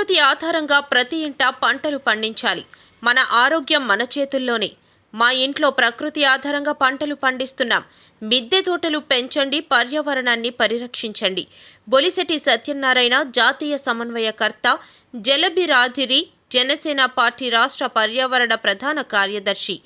ప్రకృతి ఆధారంగా ప్రతి ఇంట పంటలు పండించాలి. మన ఆరోగ్యం మన చేతుల్లోనే. మా ఇంట్లో ప్రకృతి ఆధారంగా పంటలు పండిస్తున్నాం. మిద్దె తోటలు పెంచండి పర్యావరణాన్ని పరిరక్షించండి. బొలిశెట్టి సత్యనారాయణ జాతీయ సమన్వయకర్త జలబిరాధిరి జనసేన పార్టీ రాష్ట్ర పర్యావరణ ప్రధాన కార్యదర్శి.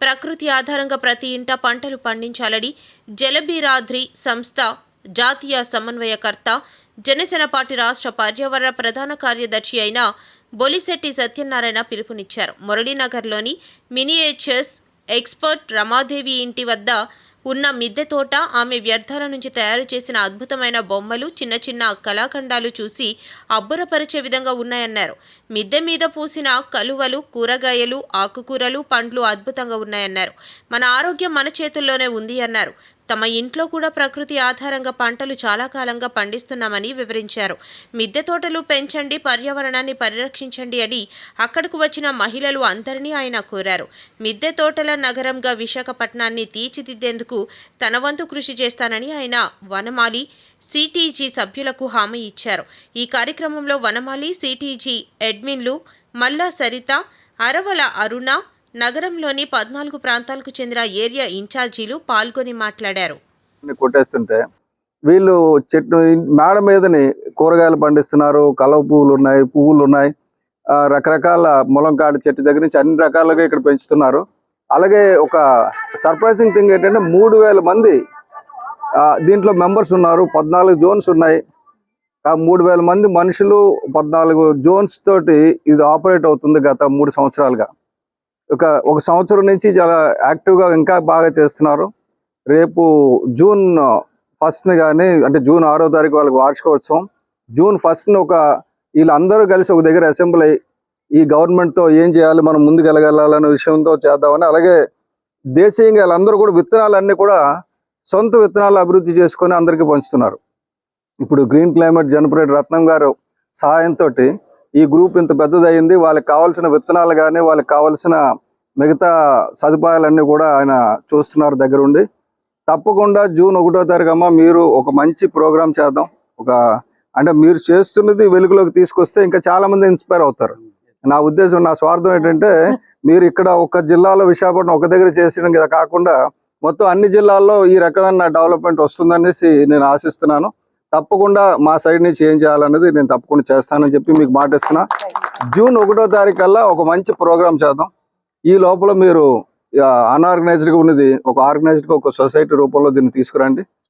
ప్రకృతి ఆధారంగా ప్రతి ఇంట పంటలు పండించాలని జలబిరాధ్రి సంస్థ జాతీయ సమన్వయకర్త జనసేన పార్టీ రాష్ట్ర పర్యావరణ ప్రధాన కార్యదర్శి అయిన బొలిశెట్టి సత్యనారాయణ పిలుపునిచ్చారు. మురళీనగర్లోని మినియేచర్స్ ఎక్స్పర్ట్ రమాదేవి ఇంటి వద్ద ఉన్న మిద్దె తోట ఆమె వ్యర్థాల నుంచి తయారు చేసిన అద్భుతమైన బొమ్మలు చిన్న చిన్న కళాఖండాలు చూసి అబ్బురపరిచే విధంగా ఉన్నాయన్నారు. మిద్దె మీద పూసిన కలువలు కూరగాయలు ఆకుకూరలు పండ్లు అద్భుతంగా ఉన్నాయన్నారు. మన ఆరోగ్యం మన చేతుల్లోనే ఉంది అన్నారు. తమ ఇంట్లో కూడా ప్రకృతి ఆధారంగా పంటలు చాలా కాలంగా పండిస్తున్నామని వివరించారు. మిద్దె తోటలు పెంచండి పర్యావరణాన్ని పరిరక్షించండి అని అక్కడకు వచ్చిన మహిళలు అందరినీ ఆయన కోరారు. మిద్దె తోటల నగరంగా విశాఖపట్నాన్ని తీర్చిదిద్దేందుకు తన వంతు కృషి చేస్తానని ఆయన వనమాలి సిటీజీ సభ్యులకు హామీ ఇచ్చారు. ఈ కార్యక్రమంలో వనమాలి సిటీజీ అడ్మిన్లు మల్లా సరిత అరవల అరుణ నగరంలోని పద్నాలుగు ప్రాంతాలకు చెందిన ఏరియా ఇన్ఛార్జీలు పాల్గొని మాట్లాడారు. కొట్టేస్తుంటే వీళ్ళు చెట్టు మేడ మీదని కూరగాయలు పండిస్తున్నారు కలవ పువ్వులు ఉన్నాయి పువ్వులు ఉన్నాయి. ఆ, రకరకాల ములంకాడ చెట్టు దగ్గర నుంచి అన్ని రకాలుగా ఇక్కడ పెంచుతున్నారు. అలాగే ఒక సర్ప్రైజింగ్ థింగ్ ఏంటంటే మూడు వేల మంది ఆ, దీంట్లో మెంబర్స్ ఉన్నారు పద్నాలుగు జోన్స్ ఉన్నాయి. ఆ మూడు వేల మంది మనుషులు పద్నాలుగు జోన్స్ తోటి ఇది ఆపరేట్ అవుతుంది గత మూడు సంవత్సరాలుగా. ఒక ఒక సంవత్సరం నుంచి చాలా యాక్టివ్గా ఇంకా బాగా చేస్తున్నారు. రేపు జూన్ ఫస్ట్ని కానీ అంటే జూన్ ఆరో తారీఖు వాళ్ళకి వార్షికోత్సవం. జూన్ ఫస్ట్ని ఒక వీళ్ళందరూ కలిసి ఒక దగ్గర అసెంబ్లీ ఈ గవర్నమెంట్తో ఏం చేయాలి మనం ముందుకెళ్ళగలాలనే విషయంతో చేద్దామని అలాగే దేశీయంగా వీళ్ళందరూ కూడా విత్తనాలన్నీ కూడా సొంత విత్తనాలు అభివృద్ధి చేసుకొని అందరికీ పంచుతున్నారు. ఇప్పుడు గ్రీన్ క్లైమేట్ జనపరేట్ రత్నం గారు సహాయంతో ఈ గ్రూప్ ఇంత పెద్దదయ్యింది వాళ్ళకి కావాల్సిన విత్తనాలు కానీ వాళ్ళకి కావాల్సిన మిగతా సదుపాయాలన్నీ కూడా ఆయన చూస్తున్నారు దగ్గరుండి. తప్పకుండా జూన్ ఒకటో తారీఖమ్మ మీరు ఒక మంచి ప్రోగ్రాం చేద్దాం. ఒక అంటే మీరు చేస్తున్నది వెలుగులోకి తీసుకొస్తే ఇంకా చాలా మంది ఇన్స్పైర్ అవుతారు. నా ఉద్దేశం నా స్వార్థం ఏంటంటే మీరు ఇక్కడ ఒక జిల్లాలో విశాఖపట్నం ఒక దగ్గర చేసిన కాకుండా మొత్తం అన్ని జిల్లాల్లో ఈ రకమైన డెవలప్మెంట్ వస్తుందనేసి నేను ఆశిస్తున్నాను. తప్పకుండా మా సైడ్ నుంచి ఏం చేయాలనేది నేను తప్పకుండా చేస్తానని చెప్పి మీకు మాట ఇస్తున్నా జూన్ ఒకటో తారీఖు ఒక మంచి ప్రోగ్రాం చేద్దాం. ఈ లోపల మీరు అన్ఆర్గనైజ్డ్గా ఉన్నది ఒక ఆర్గనైజ్డ్గా ఒక సొసైటీ రూపంలో దీన్ని తీసుకురండి.